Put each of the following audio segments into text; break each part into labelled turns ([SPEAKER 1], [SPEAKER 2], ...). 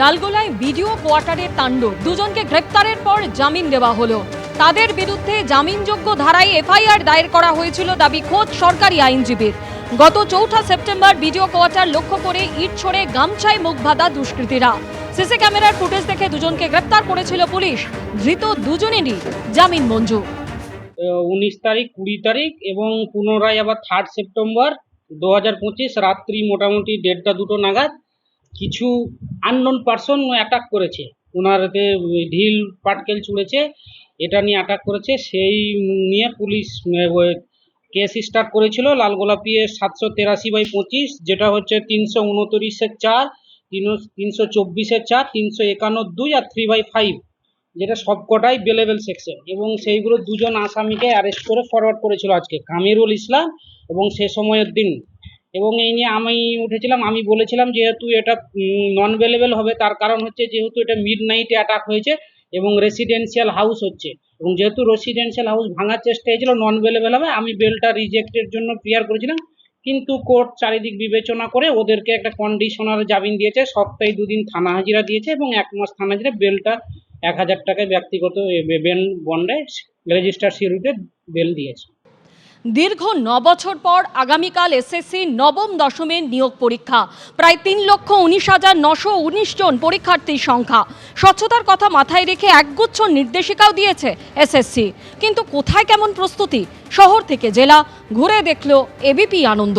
[SPEAKER 1] লালগোলায় video কোয়ার্টারের তাণ্ডব। দুজনকে গ্রেপ্তারের পর জামিন দেওয়া হলো। তাদের বিরুদ্ধে জামিনযোগ্য ধারায় এফআইআর দায়ের করা হয়েছিল দাবি খোদ সরকারি আইনজীবীর। গত চৌঠা সেপ্টেম্বর ভিডিও কোয়ার্টার লক্ষ্য করে ইট ছড়ে গামছায় মুখ বাঁধা দুষ্কৃতীরা। সিসি ক্যামেরার ফুটেজ দেখে দুজনকে গ্রেপ্তার করেছিল পুলিশ। ধৃত দুজনেরই জামিন মঞ্জুর।
[SPEAKER 2] উনিশ তারিখ, কুড়ি তারিখ এবং পুনরায় আবার থার্ড সেপ্টেম্বর দু হাজার পঁচিশ রাত্রি মোটামুটি দেড়টা দুটো নাগাদ কিছু আননোন পার্সন অ্যাটাক করেছে। ওনারতে ঢিল, পাটকেল ছুঁড়েছে, এটা নিয়ে অ্যাটাক করেছে। সেই নিয়ে পুলিশ কেস স্টার্ট করেছিল লাল গোলাপি সাতশো তেরাশি বাই পঁচিশ, যেটা হচ্ছে তিনশো উনত্রিশের চার, তিনশো চব্বিশের চার, তিনশো একান্ন দুই আর থ্রি বাই ফাইভ যেটা সবকটাই বেলেবেল সেকশন এবং সেইগুলো দুজন আসামিকে অ্যারেস্ট করে ফরওয়ার্ড করেছিল আজকে। কামিরুল ইসলাম এবং সে সময়ের দিন। এবং এই নিয়ে আমি উঠেছিলাম, আমি বলেছিলাম যেহেতু এটা নন বেলেবেল হবে, তার কারণ হচ্ছে যেহেতু এটা মিড নাইটে অ্যাটাক হয়েছে এবং রেসিডেন্সিয়াল হাউস হচ্ছে। এবং যেহেতু রেসিডেন্সিয়াল হাউস ভাঙার চেষ্টা হয়েছিল নন বেলেবেল হবে, আমি বেলটা রিজেক্টের জন্য প্রিয়ার করেছিলাম। কিন্তু কোর্ট চারিদিক বিবেচনা করে ওদেরকে একটা কন্ডিশনাল জামিন দিয়েছে, সপ্তাহে দুদিন থানা হাজিরা দিয়েছে এবং এক মাস থানা হাজিরা বেলটা এক হাজার টাকায় ব্যক্তিগত বেল বন্ডে রেজিস্টার সিউরিতে বেল দিয়েছে।
[SPEAKER 1] দীর্ঘ ন বছর পর আগামীকাল এসএসসি নবম দশমের নিয়োগ পরীক্ষা। প্রায় তিন লক্ষ উনিশ হাজার নশো উনিশ জন পরীক্ষার্থীর সংখ্যা। স্বচ্ছতার কথা মাথায় রেখে একগুচ্ছ নির্দেশিকাও দিয়েছে এসএসসি কিন্তু কোথায় কেমন প্রস্তুতি? শহর থেকে জেলা ঘুরে দেখল এবিপি আনন্দ।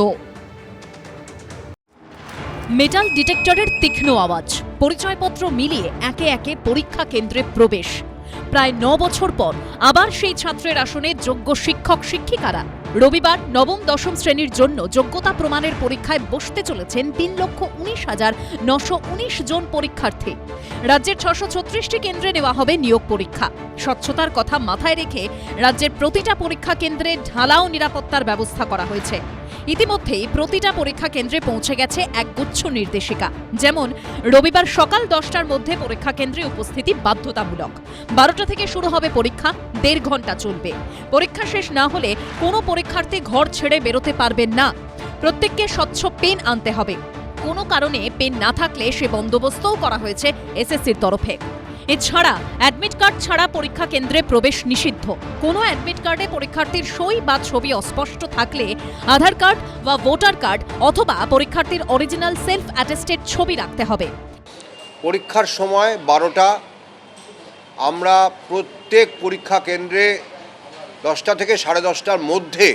[SPEAKER 3] মেটাল ডিটেক্টরের তীক্ষ্ণ আওয়াজ, পরিচয়পত্র মিলিয়ে একে একে পরীক্ষা কেন্দ্রে প্রবেশ। প্রায় ন বছর পর আবার সেই ছাত্রের আসনে যোগ্য শিক্ষক শিক্ষিকারা রবিবার নবম, দশম শ্রেণির জন্য যোগ্যতা প্রমাণের পরীক্ষায় বসতে চলেছেন তিন লক্ষ উনিশ হাজার নশো উনিশ জন পরীক্ষার্থী। রাজ্যের ছশো ছত্রিশটি কেন্দ্রে নেওয়া হবে নিয়োগ পরীক্ষা। স্বচ্ছতার কথা মাথায় রেখে রাজ্যের প্রতিটা পরীক্ষা কেন্দ্রে ঢালাও নিরাপত্তার ব্যবস্থা করা হয়েছে। ইতিমধ্যেই প্রতিটা পরীক্ষা কেন্দ্রে পৌঁছে গেছে একগুচ্ছ নির্দেশিকা। যেমন, রবিবার সকাল দশটার মধ্যে পরীক্ষা কেন্দ্রে উপস্থিতি বাধ্যতামূলক। বারোটা থেকে শুরু হবে পরীক্ষা, দেড় ঘণ্টা চলবে। পরীক্ষা শেষ না হলে কোনো পরীক্ষার্থী ঘর ছেড়ে বেরোতে পারবেন না। প্রত্যেককে স্বচ্ছ পেন আনতে হবে। কোনো কারণে পেন না থাকলে সে বন্দোবস্তও করা হয়েছে এসএসসির তরফে। এছাড়া অ্যাডমিট কার্ড ছাড়া পরীক্ষা কেন্দ্রে প্রবেশ নিষিদ্ধ। কোনো অ্যাডমিট কার্ডে পরীক্ষার্থীর সই বা ছবি অস্পষ্ট থাকলে আধার কার্ড বা ভোটার কার্ড অথবা পরীক্ষার্থীর অরিজিনাল সেলফ অ্যাটেস্টেড ছবি রাখতে হবে।
[SPEAKER 4] পরীক্ষার সময় বারোটা, আমরা প্রত্যেক পরীক্ষা কেন্দ্রে দশটা থেকে সাড়ে দশটার মধ্যে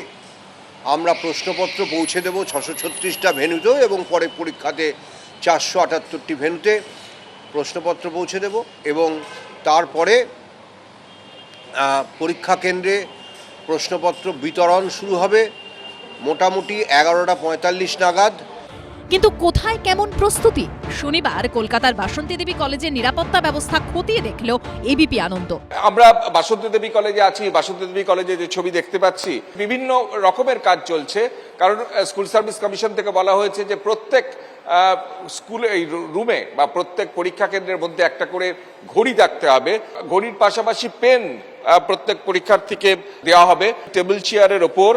[SPEAKER 4] আমরা প্রশ্নপত্র পৌঁছে দেব ছশো ছত্রিশটা ভেন্যুতেও এবং পরে পরীক্ষাতে চারশো আটাত্তরটি ভেন্যুতে। প্রশ্নপত্র পৌঁছে দেব এবং তারপরে পরীক্ষা কেন্দ্রে প্রশ্নপত্র বিতরণ শুরু হবে মোটামুটি এগারোটা পঁয়তাল্লিশ নাগাদ।
[SPEAKER 3] কিন্তু কোথায় কেমন প্রস্তুতি? শনিবার কলকাতার বাসন্তী দেবী কলেজের নিরাপত্তা ব্যবস্থা খতিয়ে দেখল এবিপি আনন্দ।
[SPEAKER 5] আমরা বাসন্তী দেবী কলেজে আছি বাসন্তী দেবী কলেজে যে ছবি দেখতে পাচ্ছি বিভিন্ন রকমের কাজ চলছে। কারণ স্কুল সার্ভিস কমিশন থেকে বলা হয়েছে যে প্রত্যেক স্কুল, এই রুমে বা প্রত্যেক পরীক্ষা কেন্দ্রের মধ্যে একটা করে ঘড়ি থাকতে হবে। ঘড়ির পাশাপাশি পেন প্রত্যেক পরীক্ষার্থীকে দেওয়া হবে। টেবিল চেয়ারের ওপর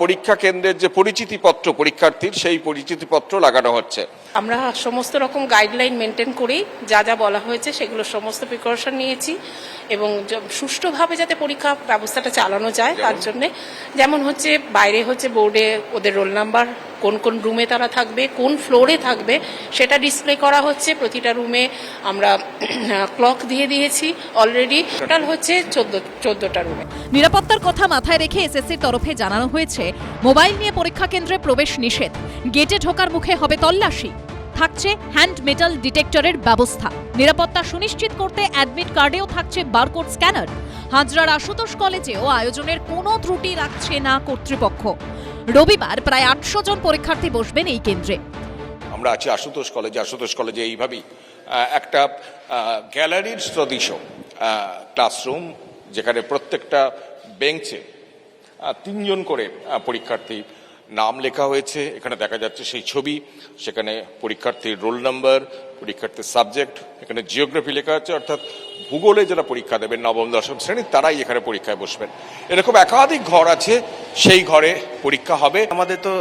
[SPEAKER 5] পরীক্ষা কেন্দ্রের যে পরিচিতিপত্র পরীক্ষার্থীর সেই পরিচিতিপত্র লাগানো হচ্ছে।
[SPEAKER 6] আমরা সমস্ত রকম গাইডলাইন মেনটেন করেই যা যা বলা হয়েছে সেগুলো সমস্ত প্রিকশন নিয়েছি এবং সুষ্ঠুভাবে যাতে পরীক্ষা ব্যবস্থাটা চালানো যায় তার জন্য। যেমন হচ্ছে বাইরে হচ্ছে বোর্ডে ওদের রোল নাম্বার কোন কোন রুমে তারা থাকবে কোন ফ্লোরে থাকবে সেটা ডিসপ্লে করা হচ্ছে। প্রতিটা রুমে আমরা ক্লক দিয়ে দিয়েছি অলরেডি টোটাল হচ্ছে চোদ্দ চোদ্দটা রুমে
[SPEAKER 3] নিরাপত্তার কথা মাথায় রেখে এসএসসির তরফে জানানো হয়েছে মোবাইল নিয়ে পরীক্ষা কেন্দ্রে প্রবেশ নিষেধ। গেটে ঢোকার মুখে হবে তল্লাশি। থাকছে হ্যান্ড মেটাল ডিটেক্টরের ব্যবস্থা। নিরাপত্তা সুনিশ্চিত করতে অ্যাডমিট কার্ডেও থাকছে বারকোড স্ক্যানার। হাজরার আশুতোষ কলেজেও আয়োজনের কোনো ত্রুটি রাখছে না কর্তৃপক্ষ। রবিবার প্রায় আটশো জন পরীক্ষার্থী বসবেন এই কেন্দ্রে।
[SPEAKER 5] আমরা আছি আশুতোষ কলেজে আশুতোষ কলেজে এইভাবেই একটা গ্যালারির সদৃশ ক্লাসরুম যেখানে প্রত্যেকটা বেঞ্চে তিনজন করে পরীক্ষার্থী নাম লেখা হয়েছে। এখানে দেখা যাচ্ছে সেই ছবি। সেখানে পরীক্ষার্থীর রোল নাম্বার, পরীক্ষার্থীর সাবজেক্ট, এখানে জিওগ্রাফি লেখা আছে। অর্থাৎ ভূগোলে যারা পরীক্ষা দেবেন, নবম, দশম শ্রেণির, তারাই এখানে পরীক্ষায় বসবেন। এরকম একাধিক ঘর আছে, সেই ঘরে পরীক্ষা হবে।
[SPEAKER 7] আমাদের তো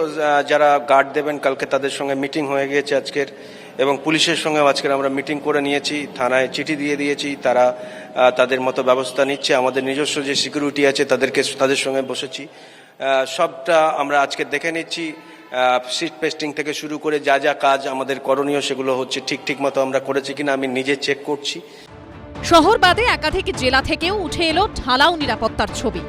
[SPEAKER 7] যারা গার্ড দেবেন, কালকে তাদের সঙ্গে মিটিং হয়ে গিয়েছে আজকের। এবং পুলিশের সঙ্গে আজকে আমরা মিটিং করে নিয়েছি, থানায় চিঠি দিয়ে দিয়েছি, তারা তাদের মতো ব্যবস্থা নিচ্ছে, আমাদের নিজস্ব যে সিকিউরিটি আছে তাদেরকে, তাদের সঙ্গে বসেছি। সবটা আমরা আজকে দেখে নিচ্ছি। সিট পেস্টিং থেকে শুরু করে যা যা কাজ আমাদের করণীয় সেগুলো হচ্ছে ঠিক ঠিক মতো আমরা করেছি কিনা আমি নিজে চেক করছি।
[SPEAKER 3] শহর বাদে একাধিক জেলা থেকেও উঠে এলো ঢালাও নিরাপত্তার ছবি।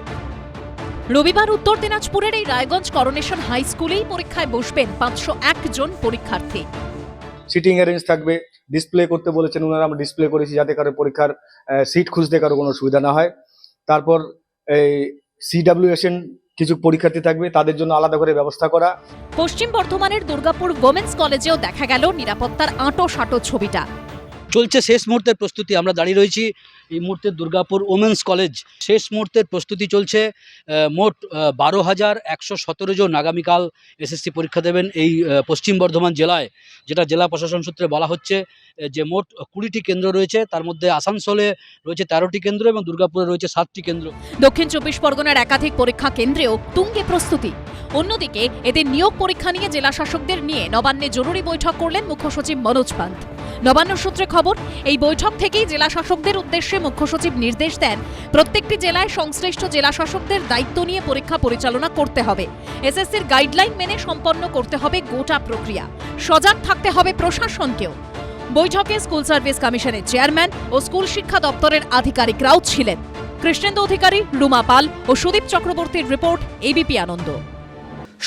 [SPEAKER 3] রবিবার উত্তর দিনাজপুরের এই রায়গঞ্জ করোনেশন হাই স্কুলেই পরীক্ষায় বসবেন পাঁচশো জন পরীক্ষার্থী।
[SPEAKER 8] সিটিং অ্যারেঞ্জ থাকবে ডিসপ্লে করতে বলেছেন ওনারা আমরা ডিসপ্লে করেছি যাতে কারও পরীক্ষার সিট খুঁজতে কারও কোনো সুবিধা না হয়। তারপর এই সিডাব্লিউএসএন কিছু পরীক্ষার্থী থাকবে, তাদের জন্য আলাদা করে ব্যবস্থা করা।
[SPEAKER 3] পশ্চিম বর্ধমানের দুর্গাপুর ওমেন্স কলেজেও দেখা গেল নিরাপত্তার আঁটো সাঁটো ছবিটা।
[SPEAKER 9] চলছে শেষ মুহূর্তের প্রস্তুতি, আমরা দাঁড়িয়ে রয়েছি এই মুহূর্তে দুর্গাপুর ওমেন্স কলেজ শেষ মুহূর্তের প্রস্তুতি চলছে মোট বারো হাজার একশো সতেরো জন আগামীকাল এসএসসি পরীক্ষা দেবেন এই পশ্চিম বর্ধমান জেলায়, যেটা জেলা প্রশাসন সূত্রে বলা হচ্ছে যে মোট কুড়িটি কেন্দ্র রয়েছে, তার মধ্যে আসানসোলে রয়েছে তেরোটি কেন্দ্র এবং দুর্গাপুরে রয়েছে সাতটি কেন্দ্র।
[SPEAKER 3] দক্ষিণ চব্বিশ পরগনার একাধিক পরীক্ষা কেন্দ্রেও তুঙ্গে প্রস্তুতি। অন্যদিকে এদের নিয়োগ পরীক্ষা নিয়ে জেলা শাসকদের নিয়ে নবান্নে জরুরি বৈঠক করলেন মুখ্য সচিব মনোজ পান্ত। নবান্ন সূত্রে খবর, এই বৈঠক থেকেই জেলা শাসকদের উদ্দেশ্যে মুখ্য সচিব নির্দেশ দেন, প্রত্যেকটি জেলায় সংশ্লিষ্ট জেলা শাসকদের দায়িত্ব নিয়ে পরীক্ষা পরিচালনা করতে হবে। এসএসসির গাইডলাইন মেনে সম্পন্ন করতে হবে গোটা প্রক্রিয়া। সজাগ থাকতে হবে প্রশাসনকেও। বৈঠকে স্কুল সার্ভিস কমিশনের চেয়ারম্যান ও স্কুল শিক্ষা দপ্তরের আধিকারিকরাও ছিলেন। কৃষ্ণেন্দু অধিকারী, রুমা পাল ও সুদীপ চক্রবর্তীর রিপোর্ট এবিপি আনন্দ।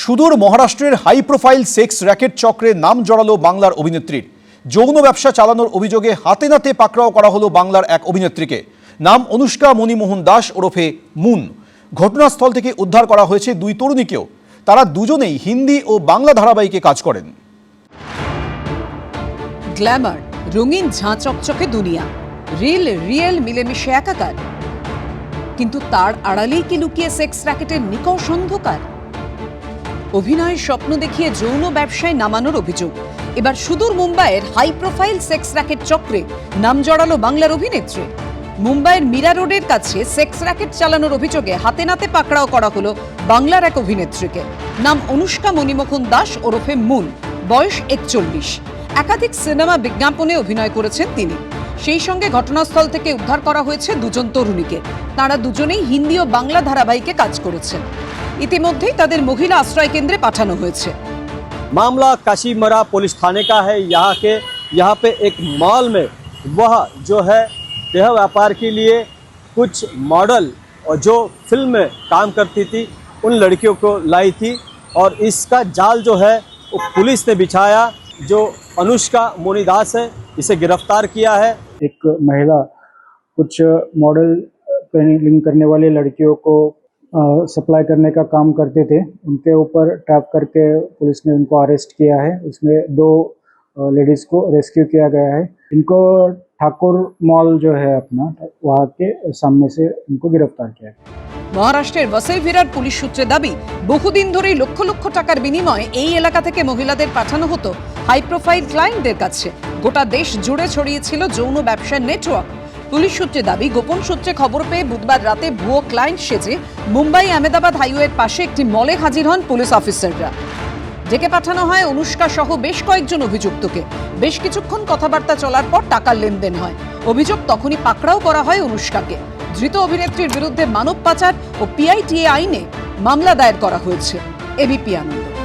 [SPEAKER 10] সুদূর মহারাষ্ট্রের হাই প্রোফাইল সেক্স র্যাকেট চক্রে নাম জড়ালো বাংলার অভিনেত্রীর। যৌন ব্যবসা চালানোর অভিযোগে হাতে নাতে পাকড়াও করা হলো বাংলার এক অভিনেত্রীকে। নাম অনুষ্কা মণিমোহন দাস ওরফে মুন। ঘটনাস্থল থেকে উদ্ধার করা হয়েছে দুই তরুণীকেও। তারা দুজনেই হিন্দি ও বাংলা ধারাবাহিকে কাজ করেন।
[SPEAKER 11] গ্ল্যামার, রঙিন ঝাঁ চকচকে দুনিয়া। রিল, রিয়েল মিলেমিশে একাকার। কিন্তু তার আড়ালেই কি লুকিয়ে সেক্স র্যাকেটের নিকষ অন্ধকার? অভিনয়ের স্বপ্ন দেখিয়ে যৌন ব্যবসায় নামানোর অভিযোগ। এবার সুদূর মুম্বাইয়ের হাই প্রোফাইল সেক্স র্যাকেট চক্রে নাম জড়ালো বাংলার অভিনেত্রী। মুম্বাইয়ের মীরা রোডের কাছে সেক্স র্যাকেট চালানোর অভিযোগে হাতে নাতে পাকড়াও করা হলো বাংলার এক অভিনেত্রীকে। নাম অনুষ্কা মণিমোহন দাস ওরফে মুন, বয়স একচল্লিশ। একাধিক সিনেমা বিজ্ঞাপনে অভিনয় করেছেন তিনি। সেই সঙ্গে ঘটনাস্থল থেকে উদ্ধার করা হয়েছে দুজন তরুণীকে। তারা দুজনেই হিন্দি ও বাংলা ধারাবাহিকে কাজ করেছেন। ইতিমধ্যেই তাদের মহিলা আশ্রয় কেন্দ্রে পাঠানো হয়েছে।
[SPEAKER 12] मामला काशीमरा पुलिस थाने का है। यहाँ के, यहाँ पे एक मॉल में वह जो है, देह व्यापार के लिए कुछ मॉडल और जो फ़िल्म में काम करती थी, उन लड़कियों को लाई थी और इसका जाल जो है, वो पुलिस ने बिछाया, जो अनुष्का मोनीदास है, इसे गिरफ़्तार किया है।
[SPEAKER 8] एक महिला कुछ मॉडल ट्रेनिंग करने वाले लड़कियों को सप्लाई करने का काम करते थे उनके ऊपर ट्रैप करके पुलिस ने उनको अरेस्ट किया है उसमें दो लेडीज़ को रेस्क्यू किया गया है इनको ठाकुर मॉल जो है अपना वहाँ के सामने से उनको गिरफ्तार किया है
[SPEAKER 11] মহারাষ্ট্রের বসাই ভিরার পুলিশ সূত্রে দাবি বহুদিন ধরেই লক্ষ লক্ষ টাকার বিনিময়ে এই এলাকা থেকে মহিলাদের পাঠানো হতো হাই প্রোফাইল ক্লায়েন্টদের কাছে গোটা দেশ জুড়ে ছড়িয়েছিল যৌন ব্যবসার নেটওয়ার্ক পুলিশ সূত্রে দাবি, গোপন সূত্রে খবর পেয়ে বুধবার রাতে ভুয়ো ক্লায়েন্ট সেজে মুম্বাই আহমেদাবাদ হাইওয়ের পাশে একটি মলে হাজির হন পুলিশ অফিসাররা। ডেকে পাঠানো হয় অনুষ্কা সহ বেশ কয়েকজন অভিযুক্তকে। বেশ কিছুক্ষণ কথাবার্তা চলার পর টাকার লেনদেন হয়। অভিযোগ তখনই পাকড়াও করা হয় অনুষ্কাকে। ধৃত অভিনেত্রীর বিরুদ্ধে মানব পাচার ও পিআইটিএ আইনে মামলা দায়ের করা হয়েছে। এবিপি আনন্দ।